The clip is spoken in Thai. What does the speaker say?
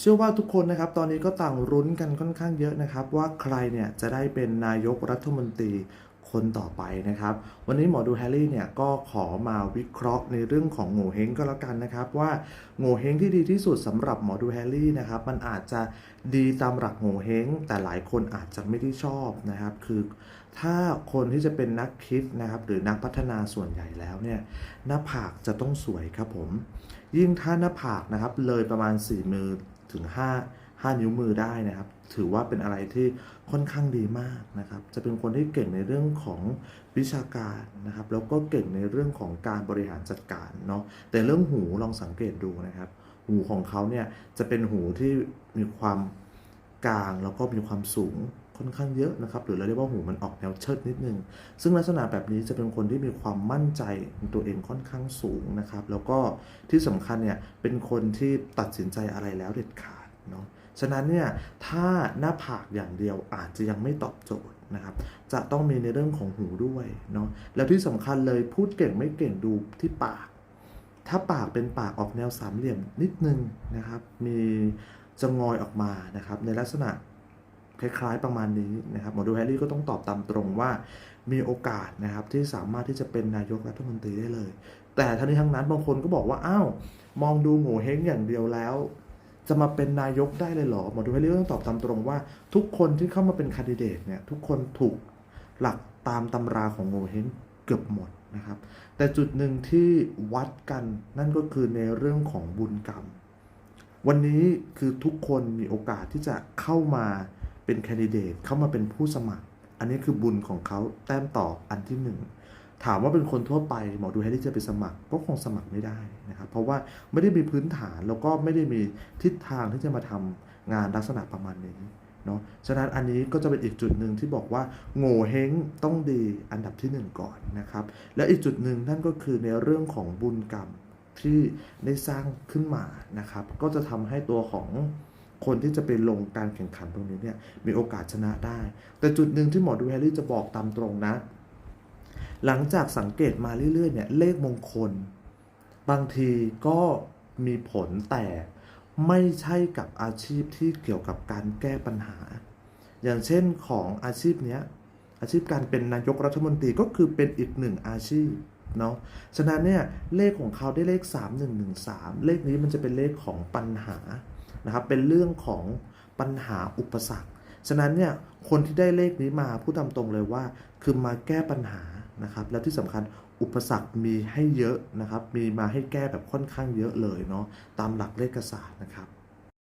เชื่อว่าทุกคนนะครับตอนนี้ก็ต่างรุ้นกันค่อนข้างเยอะนะครับ ว่าใครเนี่ยจะได้เป็นนายกรัฐมนตรีคนต่อไปนะครับ วันนี้หมอดูแฮร์รี่เนี่ยก็ขอมาวิเคราะห์ในเรื่องของโง่เฮงก็แล้วกันนะครับ ว่าโง่เฮงที่ดีที่สุดสำหรับหมอดูแฮร์รี่นะครับ มันอาจจะดีตามหลักโง่เฮงแต่หลายคนอาจจะไม่ได้ชอบนะครับ คือถ้าคนที่จะเป็นนักคิดนะครับ หรือนักพัฒนาส่วนใหญ่แล้วเนี่ยหน้าผากจะต้องสวยครับผม ยิ่งถ้าหน้าผากนะครับเลยประมาณ 4 มือ ถึง 5 5 นิ้วมือได้นะครับ ถือว่าเป็นอะไรที่ค่อนข้างดีมากนะครับ จะเป็นคนที่เก่งในเรื่องของวิชาการนะครับ แล้วก็เก่งในเรื่องของการบริหารจัดการเนาะ แต่เรื่องหูลองสังเกตดูนะครับ หูของเขาเนี่ยจะเป็นหูที่มีความกลางแล้วก็มีความสูง ค่อนข้างเยอะนะครับหรือเราเรียกว่าหูมันออกแนวเชิดนิดนึง ซึ่งลักษณะแบบนี้จะเป็นคนที่มีความมั่นใจในตัวเองค่อนข้างสูงนะครับ แล้วก็ที่สำคัญเนี่ยเป็นคนที่ตัดสินใจอะไรแล้วเด็ดขาดเนาะฉะนั้นเนี่ยถ้าหน้าผากอย่างเดียวอาจจะยังไม่ตอบโจทย์นะครับ จะต้องมีในเรื่องของหูด้วยเนาะแล้วที่สำคัญเลยพูดเก่งไม่เก่งดูที่ปาก ถ้าปากเป็นปากออกแนวสามเหลี่ยมนิดนึงนะครับ มีจะงอยออกมานะครับ ในลักษณะ คล้ายๆประมาณนี้นะครับหมอดูแฮร์รี่ก็ต้องตอบตามตรงว่ามีโอกาสนะครับที่สามารถที่จะเป็นนายกรัฐมนตรีได้เลย แต่ทั้งนี้ทั้งนั้นบางคนก็บอกว่าอ้าวมองดูโง่เฮงอย่างเดียวแล้วจะมาเป็นนายกได้เลยเหรอหมอดูแฮร์รี่ก็ต้องตอบตามตรงว่า ทุกคนที่เข้ามาเป็นคนดิเดตเนี่ยทุกคนถูกหลักตามตำราของโง่เฮงเกือบหมดนะครับ แต่จุดหนึ่งที่วัดกันนั่นก็คือในเรื่องของบุญกรรม วันนี้คือทุกคนมีโอกาสที่จะเข้ามา เป็นแคนดิเดตเข้ามาเป็นผู้สมัคร อันนี้คือบุญของเขาแต้มต่ออันที่หนึ่งถามว่าเป็นคนทั่วไปหมอดูแฮร์รี่จะไปสมัครก็คงสมัครไม่ได้นะครับเพราะว่าไม่ได้มีพื้นฐานแล้วก็ไม่ได้มีทิศทางที่จะมาทำงานลักษณะประมาณนี้เนาะฉะนั้นอันนี้ก็จะเป็นอีกจุดหนึ่งที่บอกว่าโง่เฮงต้องดีอันดับที่หนึ่งก่อนนะครับ และอีกจุดหนึ่งนั่นก็คือในเรื่องของบุญกรรมที่ได้สร้างขึ้นมานะครับ ก็จะทำให้ตัวของ คนที่จะไปลงการแข่งขันตรงนี้เนี่ยมีโอกาสชนะได้ แต่จุดหนึ่งที่หมอดูแฮร์รี่จะบอกตามตรงนะ หลังจากสังเกตมาเรื่อยๆเนี่ยเลขมงคล บางทีก็มีผลแต่ไม่ใช่กับอาชีพที่เกี่ยวกับการแก้ปัญหา อย่างเช่นของอาชีพเนี้ยอาชีพการเป็นนายกรัฐมนตรีก็คือเป็นอีกหนึ่งอาชีพเนาะ ฉะนั้นเนี่ยเลขของเขาได้เลข 3113 เลขนี้มันจะเป็นเลขของปัญหา นะครับเป็นเรื่องของปัญหาอุปสรรค ฉะนั้นเนี่ยคนที่ได้เลขนี้มาพูดตามตรงเลยว่า คือมาแก้ปัญหานะครับแล้วที่สำคัญอุปสรรคมีให้เยอะนะครับมีมาให้แก้แบบค่อนข้างเยอะเลยเนาะตามหลักเลขศาสตร์นะครับ